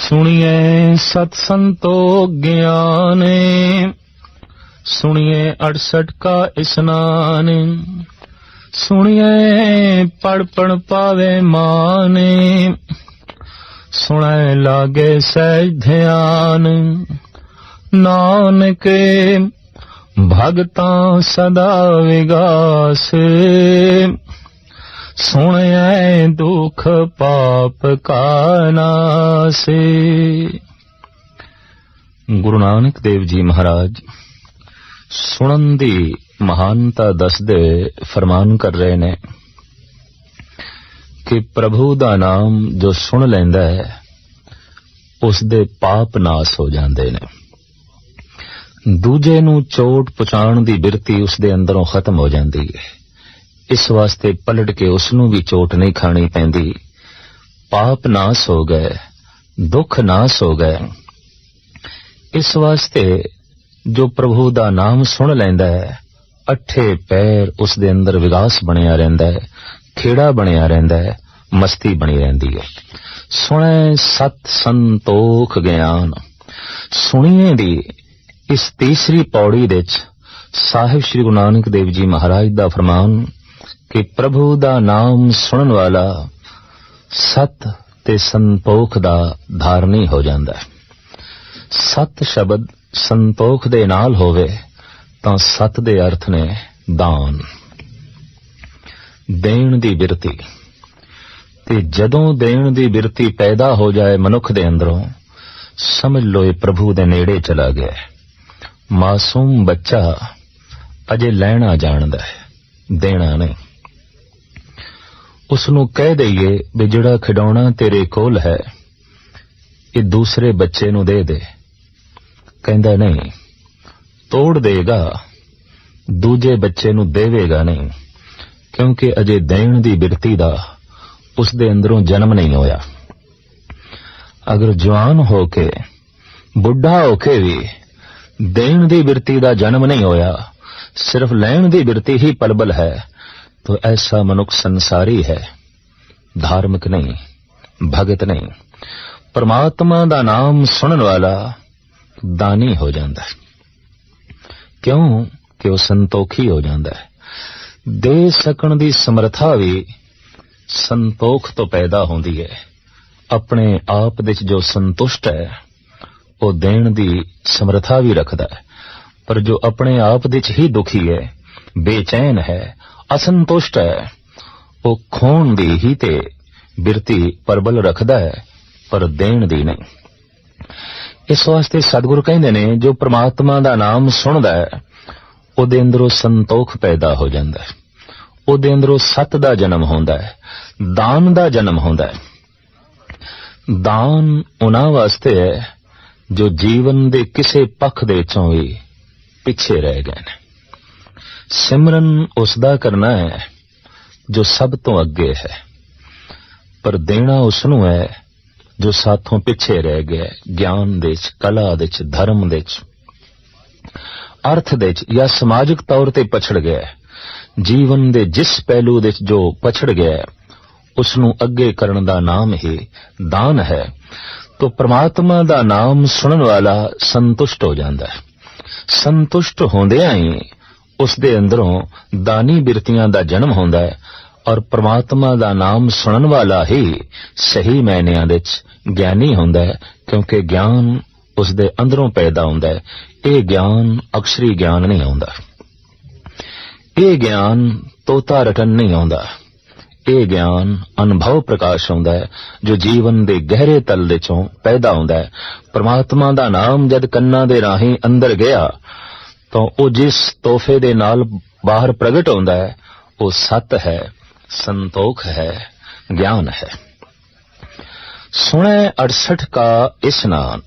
ਸੁਣੀਏ ਸਤ ਸੰਤੋ ਗਿਆਨੇ, ਸੁਣੀਏ 68 ਕਾ ਇਸਨਾਨ, ਸੁਣੀਏ ਪੜਪਣ ਪਾਵੇ ਮਾਨੇ, ਸੁਣੈ ਲਾਗੇ ਸਹਿਜ ਧਿਆਨ, ਨਾਨਕੇ ਭਗਤਾ ਸਦਾ ਵਿਗਾਸੇ। ਸੁਣਿਆ ਦੁਖ ਪਾਪ ਕਾ ਨਾਸੇ। ਗੁਰੂ ਨਾਨਕ ਦੇਵ ਜੀ ਮਹਾਰਾਜ, ਸੁਣਨ ਦੀ ਮਹਾਨਤਾ ਦੱਸਦੇ ਫਰਮਾਨ ਕਰ ਰਹੇ ਨੇ ਕਿ ਪ੍ਰਭੂ ਦਾ ਨਾਮ ਜੋ ਸੁਣ ਲੈਂਦਾ ਹੈ ਉਸ ਦੇ ਪਾਪ ਨਾਸ ਹੋ ਜਾਂਦੇ ਨੇ। ਦੂਜੇ ਨੂੰ ਚੋਟ ਪਹੁੰਚਾਉਣ ਦੀ ਬਿਰਤੀ ਉਸ ਦੇ ਅੰਦਰੋਂ ਖਤਮ ਹੋ ਜਾਂਦੀ ਹੈ। ਇਸ ਵਾਸਤੇ ਪਲਟ ਕੇ ਉਸ ਨੂੰ ਵੀ ਚੋਟ ਨਹੀਂ ਖਾਣੀ ਪੈਂਦੀ। ਪਾਪ ਨਾਸ ਹੋ ਗਏ, ਦੁੱਖ ਨਾਸ ਹੋ ਗਏ। ਇਸ ਵਾਸਤੇ ਜੋ ਪ੍ਰਭੂ ਦਾ ਨਾਮ ਸੁਣ ਲੈਂਦਾ ਹੈ, ਅੱਠੇ ਪੈਰ ਉਸ ਦੇ ਅੰਦਰ ਵਿਗਾਸ ਬਣਿਆ ਰਹਿੰਦਾ ਹੈ, ਖੇੜਾ ਬਣਿਆ ਰਹਿੰਦਾ ਹੈ, ਮਸਤੀ ਬਣੀ ਰਹਿੰਦੀ ਹੈ। ਸੁਣੇ ਸਤ ਸੰਤੋਖ ਗਿਆਨ। ਸੁਣੀਏ ਦੀ ਇਸ ਤੀਸਰੀ ਪੌੜੀ ਵਿੱਚ ਸਾਹਿਬ ਸ੍ਰੀ ਗੁਰੂ ਨਾਨਕ ਦੇਵ ਜੀ ਮਹਾਰਾਜ ਦਾ ਫਰਮਾਨ ਕਿ ਪ੍ਰਭੂ ਦਾ ਨਾਮ ਸੁਣਨ ਵਾਲਾ ਸਤ ਤੇ ਸੰਤੋਖ ਦਾ ਧਾਰਨੀ ਹੋ ਜਾਂਦਾ ਹੈ। ਸਤ ਸ਼ਬਦ ਸੰਤੋਖ ਦੇ ਨਾਲ ਹੋਵੇ ਤਾਂ ਸਤ ਦੇ ਅਰਥ ਨੇ ਦਾਨ। ਦੇਣ ਦੀ ਬਿਰਤੀ। ਤੇ ਜਦੋਂ ਦੇਣ ਦੀ ਬਿਰਤੀ ਪੈਦਾ ਹੋ ਜਾਏ ਮਨੁੱਖ ਦੇ ਅੰਦਰੋਂ, ਸਮਝ ਲਓ ਇਹ ਪ੍ਰਭੂ ਦੇ ਨੇੜੇ ਚਲਾ ਗਿਆ ਮਾਸੂਮ ਬੱਚਾ ਅਜੇ ਲੈਣਾ ਜਾਣਦਾ ਹੈ। ਦੇਣਾ ਨਹੀਂ ਉਸ ਨੂੰ ਕਹਿ ਦਈਏ ਵੀ ਜਿਹੜਾ ਖਿਡੌਣਾ ਤੇਰੇ ਕੋਲ ਹੈ, ਇਹ ਦੂਸਰੇ ਬੱਚੇ ਨੂੰ ਦੇ ਦੇ। ਕਹਿੰਦਾ ਨਹੀਂ, ਤੋੜ ਦੇਗਾ, ਦੂਜੇ ਬੱਚੇ ਨੂੰ ਦੇਵੇਗਾ ਨਹੀਂ, ਕਿਉਂਕਿ ਅਜੇ ਦੇਣ ਦੀ ਬਿਰਤੀ ਦਾ ਉਸ ਦੇ ਅੰਦਰੋਂ ਜਨਮ ਨਹੀਂ ਹੋਇਆ। ਅਗਰ ਜਵਾਨ ਹੋ ਕੇ, ਬੁੱਢਾ ਹੋ ਕੇ ਵੀ ਦੇਣ ਦੀ ਬਿਰਤੀ ਦਾ ਜਨਮ ਨਹੀਂ ਹੋਇਆ ਸਿਰਫ ਲੈਣ ਦੀ ਬਿਰਤੀ ਹੀ ਪਲਬਲ ਹੈ, ਤਾਂ ਐਸਾ ਮਨੁੱਖ ਸੰਸਾਰੀ ਹੈ। ਧਾਰਮਿਕ ਨਹੀਂ, ਭਗਤ ਨਹੀਂ। ਪਰਮਾਤਮਾ ਦਾ ਨਾਮ ਸੁਣਨ ਵਾਲਾ ਦਾਨੀ ਹੋ ਜਾਂਦਾ ਹੈ। ਕਿਉਂ ਕਿ ਉਹ ਸੰਤੋਖੀ ਹੋ ਜਾਂਦਾ ਹੈ? ਦੇ ਸਕਣ ਦੀ ਸਮਰੱਥਾ ਵੀ ਸੰਤੋਖ ਤੋਂ ਪੈਦਾ ਹੁੰਦੀ ਹੈ। ਆਪਣੇ ਆਪ ਵਿੱਚ ਜੋ ਸੰਤੁਸ਼ਟ ਹੈ, ਉਹ ਦੇਣ ਦੀ ਸਮਰੱਥਾ ਵੀ ਰੱਖਦਾ ਹੈ। ਪਰ ਜੋ ਆਪਣੇ ਆਪ ਵਿੱਚ ਹੀ ਦੁਖੀ ਹੈ, ਬੇਚੈਨ ਹੈ, ਅਸੰਤੁਸ਼ਟ ਹੈ, ਉਹ ਖੋਣ ਦੀ ਹੀ ਤੇ ਬਿਰਤੀ ਪਰਬਲ ਰੱਖਦਾ ਹੈ, ਪਰ ਦੇਣ ਦੀ ਨਹੀਂ। ਇਸ ਵਾਸਤੇ ਸਤਿਗੁਰੂ ਕਹਿੰਦੇ ਨੇ, ਜੋ ਪ੍ਰਮਾਤਮਾ ਦਾ ਨਾਮ ਸੁਣਦਾ ਹੈ, ਉਹਦੇ ਅੰਦਰੋਂ ਸੰਤੋਖ ਪੈਦਾ ਹੋ ਜਾਂਦਾ ਹੈ। ਉਹਦੇ ਅੰਦਰੋਂ ਸਤ ਦਾ ਜਨਮ ਹੁੰਦਾ ਹੈ, ਦਾਨ ਦਾ ਜਨਮ ਹੁੰਦਾ ਹੈ। ਦਾਨ ਉਹਨਾਂ ਵਾਸਤੇ ਹੈ, ਜੋ ਜੀਵਨ ਦੇ ਕਿਸੇ ਪੱਖ ਦੇ ਵਿੱਚੋਂ ਵੀ ਪਿੱਛੇ ਰਹਿ ਗਏ ਨੇ। ਸਿਮਰਨ ਉਸ ਦਾ ਕਰਨਾ ਹੈ ਜੋ ਸਭ ਤੋਂ ਅੱਗੇ ਹੈ। ਪਰ ਦੇਣਾ ਉਸ ਨੂੰ ਹੈ ਜੋ ਸਾਥੋਂ ਪਿੱਛੇ ਰਹਿ ਗਿਆ ਗਿਆਨ ਦੇ ਚ ਕਲਾ ਦੇ ਚ ਧਰਮ ਦੇ ਚ ਅਰਥ ਦੇ ਚ ਜਾਂ ਸਮਾਜਿਕ ਤੌਰ ਤੇ ਪਛੜ ਗਿਆ ਜੀਵਨ ਦੇ ਜਿਸ ਪਹਿਲੂ ਦੇ ਜੋ ਪਛੜ ਗਿਆ ਹੈ, ਉਸ ਨੂੰ ਅੱਗੇ ਕਰਨ ਦਾ ਨਾਮ ਹੀ ਦਾਨ ਹੈ। ਤੋ ਪ੍ਰਮਾਤਮਾ ਦਾ ਨਾਮ ਸੁਣਨ ਵਾਲਾ ਸੰਤੁਸ਼ਟ ਹੋ ਜਾਂਦਾ ਹੈ। ਸੰਤੁਸ਼ਟ ਹੁੰਦਿਆਂ ਹੀ ਉਸ ਦੇ ਅੰਦਰੋਂ ਦਾਨੀ ਬਿਰਤੀਆਂ ਦਾ ਜਨਮ ਹੁੰਦਾ ਹੈ ਔਰ ਪ੍ਰਮਾਤਮਾ ਦਾ ਨਾਮ ਸੁਣਨ ਵਾਲਾ ਹੀ ਸਹੀ ਮਾਇਨਿਆਂ ਵਿੱਚ ਗਿਆਨੀ ਹੁੰਦਾ ਹੈ, ਕਿਉਂਕਿ ਗਿਆਨ ਉਸ ਦੇ ਅੰਦਰੋਂ ਪੈਦਾ ਹੁੰਦਾ ਹੈ। ਇਹ ਗਿਆਨ ਅਕਸ਼ਰੀ ਗਿਆਨ ਨਹੀਂ ਆਉਂਦਾ। ਇਹ ਗਿਆਨ ਤੋਤਾ ਰਟਨ ਨਹੀਂ ਆਉਂਦਾ। ਇਹ ਗਿਆਨ ਅਨੁਭਵ ਪ੍ਰਕਾਸ਼ ਆਉਂਦਾ ਹੈ, ਜੋ ਜੀਵਨ ਦੇ ਗਹਿਰੇ ਤਲ ਦੇ ਚੋਂ ਪੈਦਾ ਹੁੰਦਾ ਹੈ। ਪ੍ਰਮਾਤਮਾ ਦਾ ਨਾਮ ਜਦ ਕੰਨਾਂ ਦੇ ਰਾਹੀਂ ਅੰਦਰ ਗਿਆ, ਤਾਂ ਉਹ ਜਿਸ ਤੋਹਫੇ ਦੇ ਨਾਲ ਬਾਹਰ ਪ੍ਰਗਟ ਹੁੰਦਾ ਹੈ, ਉਹ ਸਤ ਹੈ, ਸੰਤੋਖ ਹੈ, ਗਿਆਨ ਹੈ। ਸੁਣੇ 68 ਕਾ ਇਸਨਾਨ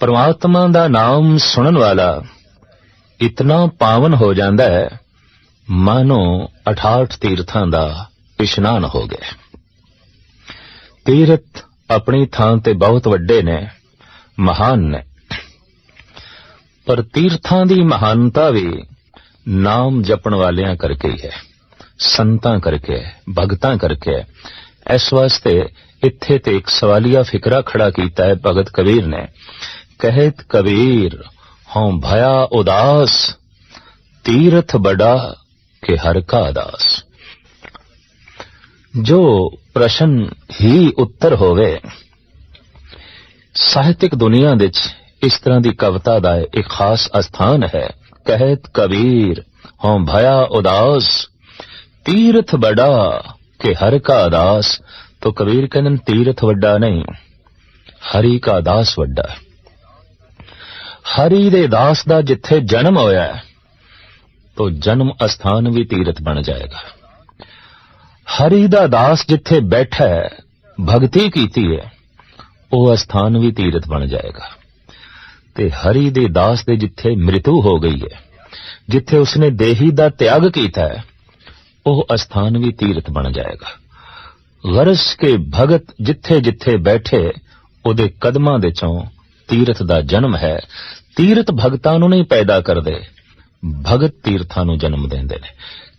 ਪ੍ਰਮਾਤਮਾ ਦਾ ਨਾਮ ਸੁਣਨ ਵਾਲਾ ਇਤਨਾ ਪਾਵਨ ਹੋ ਜਾਂਦਾ ਹੈ ਮਾਨੋ 68 ਤੀਰਥਾਂ ਦਾ ਇਸ਼ਨਾਨ ਹੋ ਗਿਆ। ਤੀਰਥ ਆਪਣੀ ਥਾਂ ਤੇ ਬਹੁਤ ਵੱਡੇ ਨੇ ਮਹਾਨ ਨੇ। ਪਰ ਤੀਰਥਾਂ ਦੀ ਮਹਾਨਤਾ ਵੀ ਨਾਮ ਜਪਣ ਵਾਲਿਆਂ ਕਰਕੇ ਹੀ ਹੈ ਸੰਤਾਂ ਕਰਕੇ ਹੈ, ਭਗਤਾਂ ਕਰਕੇ ਹੈ। ਇਸ ਵਾਸਤੇ ਇੱਥੇ ਤੇ ਇੱਕ ਸਵਾਲੀਆ ਫਿਕਰਾ ਖੜਾ ਕੀਤਾ ਹੈ ਭਗਤ ਕਬੀਰ ਨੇ। ਕਹਿਤ ਕਬੀਰ ਹਉ ਭਇਆ ਉਦਾਸ ਤੀਰਥ ਬੜਾ ਕੇ ਹਰ ਕਾ ਦਾਸ। ਜੋ ਪ੍ਰਸ਼ਨ ਹੀ ਉੱਤਰ ਹੋਵੇ, ਸਾਹਿਤਿਕ ਦੁਨੀਆ ਵਿੱਚ ਇਸ ਤਰ੍ਹਾਂ ਦੀ ਕਵਿਤਾ ਦਾ ਇੱਕ ਖਾਸ ਅਸਥਾਨ ਹੈ। ਕਹਿਤ ਕਬੀਰ, ਹਉ ਭਇਆ ਉਦਾਸ, ਤੀਰਥ ਬੜਾ ਕਿ ਹਰ ਕਾ ਦਾਸ। ਤੋ ਕਬੀਰ ਕਹਿੰਦੇ ਤੀਰਥ ਵੱਡਾ ਨਹੀਂ, ਹਰੀ ਕਾ ਦਾਸ ਵੱਡਾ। ਹਰੀ ਦੇ ਦਾਸ ਦਾ ਜਿੱਥੇ ਜਨਮ ਹੋਇਆ ਹੈ, ਤੋ ਜਨਮ ਅਸਥਾਨ ਵੀ ਤੀਰਥ ਬਣ ਜਾਏਗਾ। ਹਰੀ ਦਾ ਦਾਸ ਜਿੱਥੇ ਬੈਠਾ ਭਗਤੀ ਕੀਤੀ ਹੈ ਉਹ ਅਸਥਾਨ ਵੀ ਤੀਰਥ ਬਣ ਜਾਏਗਾ। ਤੇ ਹਰੀ ਦੇ ਦਾਸ ਦੇ ਜਿੱਥੇ ਮ੍ਰਿਤੂ ਹੋ ਗਈ ਹੈ ਜਿੱਥੇ ਉਸਨੇ ਦੇਹੀ ਦਾ ਤਿਆਗ ਕੀਤਾ ਹੈ ਉਹ ਅਸਥਾਨ ਵੀ ਤੀਰਥ ਬਣ ਜਾਏਗਾ। ਗਰਸ ਕੇ ਭਗਤ ਜਿੱਥੇ ਜਿੱਥੇ ਬੈਠੇ ਉਹਦੇ ਕਦਮਾਂ ਦੇ ਚੋਂ ਤੀਰਥ ਦਾ ਜਨਮ ਹੈ। ਤੀਰਥ ਭਗਤਾਂ ਨੂੰ ਨਹੀਂ ਪੈਦਾ ਕਰਦੇ। ਭਗਤ ਤੀਰਥਾਂ ਨੂੰ ਜਨਮ ਦਿੰਦੇ ਨੇ।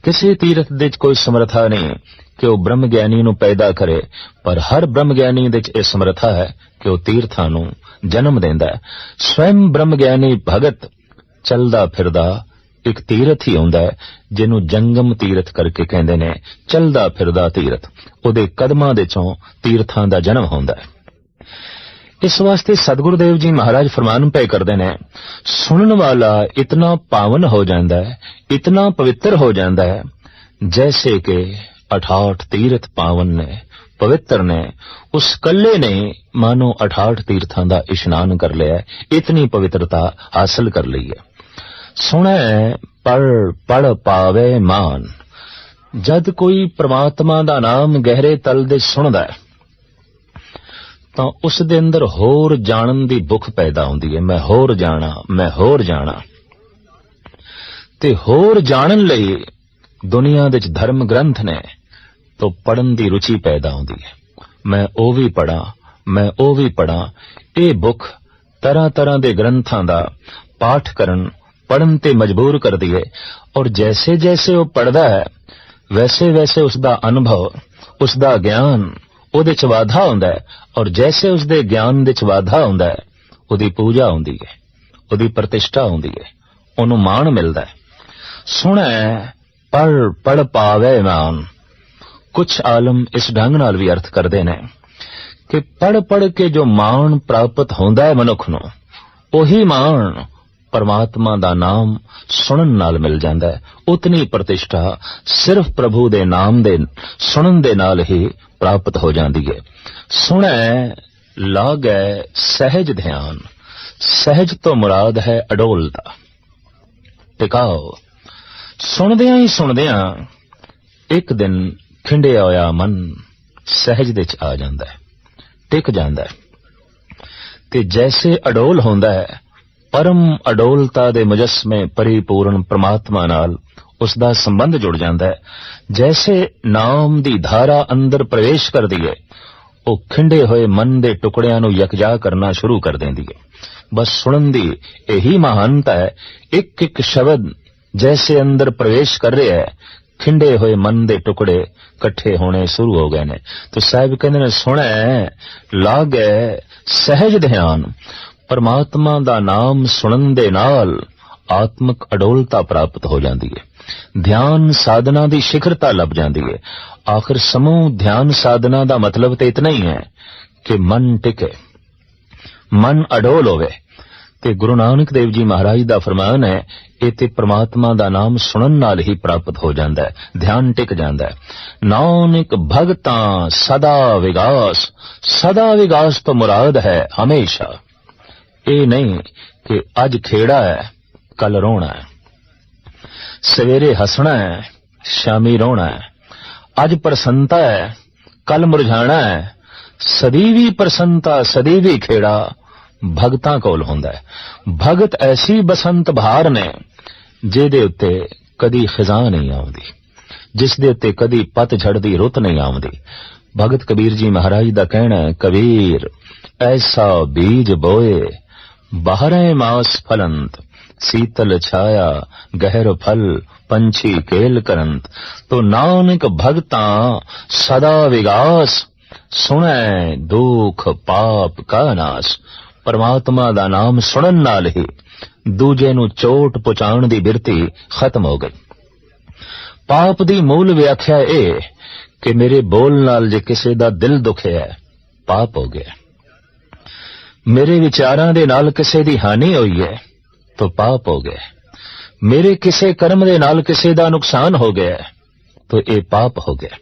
ਕਿਸੇ ਤੀਰਥ ਦੇ ਵਿੱਚ ਕੋਈ ਸਮਰੱਥਾ ਨਹੀਂ ਕਿ ਉਹ ਬ੍ਰਹਮ ਗਿਆਨੀ ਨੂੰ ਪੈਦਾ ਕਰੇ, ਪਰ ਹਰ ਬ੍ਰਹਮ ਗਿਆਨੀ ਦੇ ਵਿੱਚ ਇਹ ਸਮਰੱਥਾ ਹੈ ਕਿ ਉਹ ਤੀਰਥਾਂ ਨੂੰ ਜਨਮ ਦਿੰਦਾ ਹੈ। ਸਵੈਮ ਬ੍ਰਹਮ ਗਿਆਨੀ ਭਗਤ ਚੱਲਦਾ ਫਿਰਦਾ ਇੱਕ ਤੀਰਥ ਹੀ ਹੁੰਦਾ ਹੈ, ਜਿਹਨੂੰ ਜੰਗਮ ਤੀਰਥ ਕਰਕੇ ਕਹਿੰਦੇ ਨੇ। ਚੱਲਦਾ ਫਿਰਦਾ ਤੀਰਥ, ਉਹਦੇ ਕਦਮਾਂ ਦੇ ਚੋਂ ਤੀਰਥਾਂ ਦਾ ਜਨਮ ਹੁੰਦਾ ਹੈ। ਇਸ ਵਾਸਤੇ ਸਤਿਗੁਰੂ ਦੇਵ ਜੀ ਮਹਾਰਾਜ ਫਰਮਾਨ ਪਏ ਕਰਦੇ ਨੇ, ਸੁਣਨ ਵਾਲਾ ਇਤਨਾ ਪਾਵਨ ਹੋ ਜਾਂਦਾ ਹੈ, ਇਤਨਾ ਪਵਿੱਤਰ ਹੋ ਜਾਂਦਾ ਹੈ, ਜੈਸੇ ਕਿ 68 ਤੀਰਥ ਪਾਵਨ ਨੇ, ਪਵਿੱਤਰ ਨੇ, ਉਸ ਕੱਲੇ ਨੇ ਮਾਨੋ 68 ਤੀਰਥਾਂ ਦਾ ਇਸ਼ਨਾਨ ਕਰ ਲਿਆ ਇਤਨੀ ਪਵਿੱਤਰਤਾ ਹਾਸਲ ਕਰ ਲਈ ਹੈ। ਸੁਣੈ ਪੜ ਪੜ ਪਾਵੇ ਮਾਨ, ਜਦ ਕੋਈ ਪ੍ਰਮਾਤਮਾ ਦਾ ਨਾਮ ਗਹਿਰੇ ਤਲ ਦੇ ਸੁਣਦਾ ਹੈ ਤਾਂ ਉਸ ਦੇ ਅੰਦਰ ਹੋਰ ਜਾਣਨ ਦੀ ਭੁੱਖ ਪੈਦਾ ਹੁੰਦੀ ਹੈ। ਮੈਂ ਹੋਰ ਜਾਣਾ, ਮੈਂ ਹੋਰ ਜਾਣਾ। ਤੇ ਹੋਰ ਜਾਣਨ ਲਈ ਦੁਨੀਆ ਵਿੱਚ ਧਰਮ ਗ੍ਰੰਥ ਨੇ ਤੋਂ ਪੜਨ ਦੀ ਰੁਚੀ ਪੈਦਾ ਹੁੰਦੀ ਹੈ। ਮੈਂ ਉਹ ਵੀ ਪੜਾਂ ਮੈਂ ਉਹ ਵੀ ਪੜਾਂ ਇਹ ਭੁੱਖ ਤਰ੍ਹਾਂ ਤਰ੍ਹਾਂ ਦੇ ਗ੍ਰੰਥਾਂ ਦਾ ਪਾਠ ਕਰਨ ਪੜਨ ਤੇ ਮਜਬੂਰ ਕਰਦੀ ਹੈ। ਔਰ ਜੈਸੇ ਜੈਸੇ ਉਹ ਪੜਦਾ ਹੈ ਵੈਸੇ ਵੈਸੇ ਉਸ ਦਾ ਅਨੁਭਵ ਉਸ ਦਾ ਗਿਆਨ ਉਹਦੇ ਚ ਵਾਧਾ ਹੁੰਦਾ ਹੈ ਔਰ ਜੈਸੇ ਉਸਦੇ ਗਿਆਨ ਦੇ ਚ ਵਾਧਾ ਹੁੰਦਾ ਹੈ, ਉਹਦੀ ਪੂਜਾ ਹੁੰਦੀ ਹੈ, ਉਹਦੀ ਪ੍ਰਤਿਸ਼ਠਾ ਹੁੰਦੀ ਹੈ, ਉਹਨੂੰ ਮਾਣ ਮਿਲਦਾ ਹੈ। ਸੁਣੈ ਪੜ ਪੜ ਪਾਵੇ ਮਾਨ। ਕੁਝ ਆਲਮ ਇਸ ਢੰਗ ਨਾਲ ਵੀ ਅਰਥ ਕਰਦੇ ਨੇ ਕਿ ਪੜ ਪੜ ਕੇ ਜੋ ਮਾਣ ਪ੍ਰਾਪਤ ਹੁੰਦਾ ਹੈ ਮਨੁੱਖ ਨੂੰ, ਉਹੀ ਮਾਣ ਪਰਮਾਤਮਾ ਦਾ ਨਾਮ ਸੁਣਨ ਨਾਲ ਮਿਲ ਜਾਂਦਾ ਹੈ। ਉਤਨੀ ਪ੍ਰਤਿਸ਼ਠਾ ਸਿਰਫ ਪ੍ਰਭੂ ਦੇ ਨਾਮ ਦੇ, ਸੁਣਨ ਦੇ ਨਾਲ ਹੀ ਪ੍ਰਾਪਤ ਹੋ ਜਾਂਦੀ ਹੈ। ਸੁਣੈ, ਲਾਗੈ, ਸਹਿਜ ਧਿਆਨ। ਸਹਿਜ ਤੋਂ ਮੁਰਾਦ ਹੈ ਅਡੋਲਤਾ। ਟਿਕਾਓ। ਸੁਣਦਿਆਂ ਹੀ ਸੁਣਦਿਆਂ ਇੱਕ ਦਿਨ ਖਿੰਡਿਆ ਹੋਇਆ ਮਨ ਸਹਿਜ ਦੇ ਚ ਆ ਜਾਂਦਾ ਹੈ। ਟਿਕ ਜਾਂਦਾ ਹੈ। ਤੇ ਜੈਸੇ ਅਡੋਲ ਹੁੰਦਾ ਹੈ ਪਰਮ ਅਡੋਲਤਾ ਦੇ ਮੁਜਸਮੇ ਪਰਿਪੂਰਨ ਪ੍ਰਮਾਤਮਾ ਨਾਲ ਉਸ ਦਾ ਸੰਬੰਧ ਜੁੜ ਜਾਂਦਾ ਹੈ। ਜੈਸੇ ਨਾਮ ਦੀ ਧਾਰਾ ਅੰਦਰ ਪ੍ਰਵੇਸ਼ ਕਰਦੀ ਹੈ, ਉਹ ਖਿੰਡੇ ਹੋਏ ਮਨ ਦੇ ਟੁਕੜਿਆਂ ਨੂੰ ਯਕਜਾ ਕਰਨਾ ਸ਼ੁਰੂ ਕਰ ਦਿੰਦੀ ਹੈ। ਬਸ ਸੁਣਨ ਦੀ ਇਹੀ ਮਹਾਨਤਾ ਹੈ, ਇੱਕ ਇੱਕ ਸ਼ਬਦ ਜੈਸੇ ਅੰਦਰ ਪ੍ਰਵੇਸ਼ ਕਰ ਰਿਹਾ ਹੈ, ਖਿੰਡੇ ਹੋਏ ਮਨ ਦੇ ਟੁਕੜੇ ਇਕੱਠੇ ਹੋਣੇ ਸ਼ੁਰੂ ਹੋ ਗਏ ਨੇ। ਤੇ ਸਾਹਿਬ ਕਹਿੰਦੇ ਨੇ, ਸੁਣੈ, ਲਾਗੈ ਸਹਿਜ ਧਿਆਨ ਪਰਮਾਤਮਾ ਦਾ ਨਾਮ ਸੁਣਨ ਦੇ ਨਾਲ ਆਤਮਿਕ ਅਡੋਲਤਾ ਪ੍ਰਾਪਤ ਹੋ ਜਾਂਦੀ ਹੈ। ਧਿਆਨ ਸਾਧਨਾ ਦੀ ਸਿਖਰਤਾ ਲੱਭ ਜਾਂਦੀ ਹੈ। ਆਖਰ ਸਮੂਹ ਧਿਆਨ ਸਾਧਨਾ ਦਾ ਮਤਲਬ ਤੇ ਇਤਨਾ ਹੀ ਹੈ ਕਿ ਮਨ ਟਿਕੇ। ਮਨ ਅਡੋਲ ਹੋਵੇ। ਤੇ ਗੁਰੂ ਨਾਨਕ ਦੇਵ ਜੀ ਮਹਾਰਾਜ ਦਾ ਫਰਮਾਨ ਹੈ, ਇਹ ਤੇ ਪ੍ਰਮਾਤਮਾ ਦਾ ਨਾਮ ਸੁਣਨ ਨਾਲ ਹੀ ਪ੍ਰਾਪਤ ਹੋ ਜਾਂਦਾ ਹੈ। ਧਿਆਨ ਟਿਕ ਜਾਂਦਾ ਹੈ। ਨਾਨਕ ਭਗਤਾਂ ਸਦਾ ਵਿਗਾਸ ਸਦਾ ਵਿਗਾਸ ਤੋਂ ਮੁਰਾਦ ਹੈ ਹਮੇਸ਼ਾ। ਇਹ ਨਹੀਂ ਕਿ ਅੱਜ ਖੇੜਾ ਹੈ ਕੱਲ ਰੋਣਾ ਹੈ। ਸਵੇਰੇ ਹੱਸਣਾ ਹੈ, ਸ਼ਾਮੀ ਰੋਣਾ ਹੈ। ਅੱਜ ਪ੍ਰਸੰਨਤਾ ਹੈ ਕੱਲ ਮੁਰਝਾਣਾ ਹੈ। ਸਦੀਵੀ ਪ੍ਰਸੰਨਤਾ ਸਦੀਵੀ ਖੇੜਾ ਭਗਤਾਂ ਕੋਲ ਹੁੰਦਾ ਹੈ। ਭਗਤ ਐਸੀ ਬਸੰਤ ਬਹਾਰ ਨੇ ਜਿਹਦੇ ਉੱਤੇ ਕਦੀ ਖਿਜ਼ਾਂ ਨਹੀਂ ਆਉਂਦੀ, ਜਿਸ ਦੇ ਉੱਤੇ ਕਦੀ ਪਤ ਝੜਦੀ, ਰੁੱਤ ਨਹੀਂ ਆਉਂਦੀ। ਭਗਤ ਕਬੀਰ ਜੀ ਮਹਾਰਾਜ ਦਾ ਕਹਿਣਾ ਹੈ, ਕਬੀਰ, ਐਸਾ ਬੀਜ ਬੋਏ ਬਾਹਰੇ ਮਾਸ ਫਲੰਤ ਸੀਤਲ ਛਾਇਆ ਗਹਿਰ ਫਲ ਪੰਛੀ ਕੇਲ ਕਰੰਤ ਤੋ ਨਾਨਕ ਭਗਤਾਂ ਸਦਾ ਵਿਗਾਸ ਸੁਣੈ ਦੁਖ ਪਾਪ ਕਾ ਨਾਸ ਪਰਮਾਤਮਾ ਦਾ ਨਾਮ ਸੁਣਨ ਨਾਲ ਹੀ ਦੂਜੇ ਨੂੰ ਚੋਟ ਪਹੁੰਚਾਉਣ ਦੀ ਬਿਰਤੀ ਖਤਮ ਹੋ ਗਈ ਪਾਪ ਦੀ ਮੂਲ ਵਿਆਖਿਆ ਇਹ ਕਿ ਮੇਰੇ ਬੋਲ ਨਾਲ ਜੇ ਕਿਸੇ ਦਾ ਦਿਲ ਦੁਖਿਆ ਪਾਪ ਹੋ ਗਿਆ ਮੇਰੇ ਵਿਚਾਰਾਂ ਦੇ ਨਾਲ ਕਿਸੇ ਦੀ ਹਾਨੀ ਹੋਈ ਹੈ, ਤਾਂ ਪਾਪ ਹੋ ਗਿਆ ਮੇਰੇ ਕਿਸੇ ਕਰਮ ਦੇ ਨਾਲ ਕਿਸੇ ਦਾ ਨੁਕਸਾਨ ਹੋ ਗਿਆ ਤਾਂ ਇਹ ਪਾਪ ਹੋ ਗਿਆ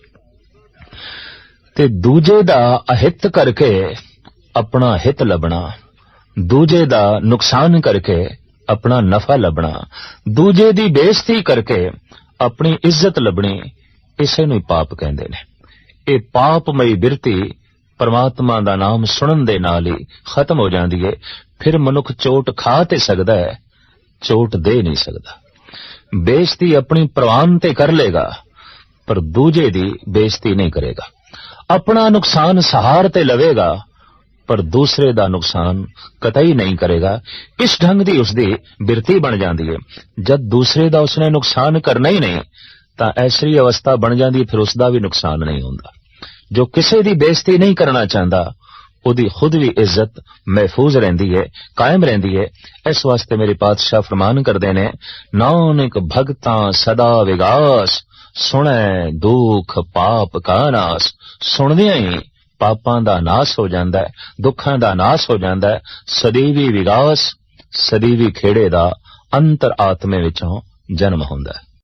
ਤੇ ਦੂਜੇ ਦਾ ਅਹਿਤ ਕਰਕੇ ਆਪਣਾ ਹਿੱਤ ਲੱਭਣਾ, ਦੂਜੇ ਦਾ ਨੁਕਸਾਨ ਕਰਕੇ ਆਪਣਾ ਨਫਾ ਲੱਭਣਾ, ਦੂਜੇ ਦੀ ਬੇਇੱਜ਼ਤੀ ਕਰਕੇ ਆਪਣੀ ਇੱਜ਼ਤ ਲੱਭਣੀ, ਇਸੇ ਨੂੰ ਹੀ ਪਾਪ ਕਹਿੰਦੇ ਨੇ। ਇਹ ਪਾਪਮਈ ਬਿਰਤੀ ਪਰਮਾਤਮਾ ਦਾ ਨਾਮ ਸੁਣਨ ਦੇ ਨਾਲ ਹੀ ਖਤਮ ਹੋ ਜਾਂਦੀ ਹੈ ਫਿਰ ਮਨੁੱਖ ਚੋਟ ਖਾ ਤੇ ਸਕਦਾ ਹੈ, ਚੋਟ ਦੇ ਨਹੀਂ ਸਕਦਾ। ਬੇਇੱਜ਼ਤੀ ਆਪਣੀ ਪ੍ਰਵਾਨ ਤੇ ਕਰ ਲੇਗਾ, ਪਰ ਦੂਜੇ ਦੀ ਬੇਇੱਜ਼ਤੀ ਨਹੀਂ ਕਰੇਗਾ। ਆਪਣਾ ਨੁਕਸਾਨ ਸਹਾਰ ਤੇ ਲਵੇਗਾ, ਪਰ ਦੂਸਰੇ ਦਾ ਨੁਕਸਾਨ ਕਤਈ ਨਹੀਂ ਕਰੇਗਾ। ਇਸ ਢੰਗ ਦੀ ਉਸਦੀ ਬਿਰਤੀ ਬਣ ਜਾਂਦੀ ਹੈ ਜਦ ਦੂਸਰੇ ਦਾ ਉਸਨੇ ਨੁਕਸਾਨ ਕਰਨਾ ਹੀ ਨਹੀਂ, ਤਾਂ ਐਸਰੀ ਅਵਸਥਾ ਬਣ ਜਾਂਦੀ ਫਿਰ ਉਸ ਦਾ ਵੀ ਨੁਕਸਾਨ ਨਹੀਂ ਹੁੰਦਾ। ਜੋ ਕਿਸੇ ਦੀ ਬੇਇੱਜ਼ਤੀ ਨਹੀਂ ਕਰਨਾ ਚਾਹੁੰਦਾ, ਉਹਦੀ ਖੁਦ ਵੀ ਇੱਜ਼ਤ ਮਹਿਫੂਜ਼ ਰਹਿੰਦੀ ਹੈ, ਕਾਇਮ ਰਹਿੰਦੀ ਹੈ। ਇਸ ਵਾਸਤੇ ਮੇਰੇ ਪਾਤਸ਼ਾਹ ਫਰਮਾਨ ਕਰਦੇ ਨੇ, ਨਾਨਕ ਭਗਤਾਂ ਸਦਾ ਵਿਗਾਸ, ਸੁਣੈ ਦੁਖ ਪਾਪ ਕਾ ਨਾਸ। ਸੁਣਦਿਆਂ ਹੀ ਪਾਪਾਂ ਦਾ ਨਾਸ ਹੋ ਜਾਂਦਾ ਹੈ, ਦੁੱਖਾਂ ਦਾ ਨਾਸ ਹੋ ਜਾਂਦਾ ਹੈ। ਸਦੀਵੀ ਵਿਗਾਸ, ਸਦੀਵੀ ਖੇੜੇ ਦਾ ਅੰਤਰ ਆਤਮੇ ਵਿੱਚੋਂ ਜਨਮ ਹੁੰਦਾ ਹੈ।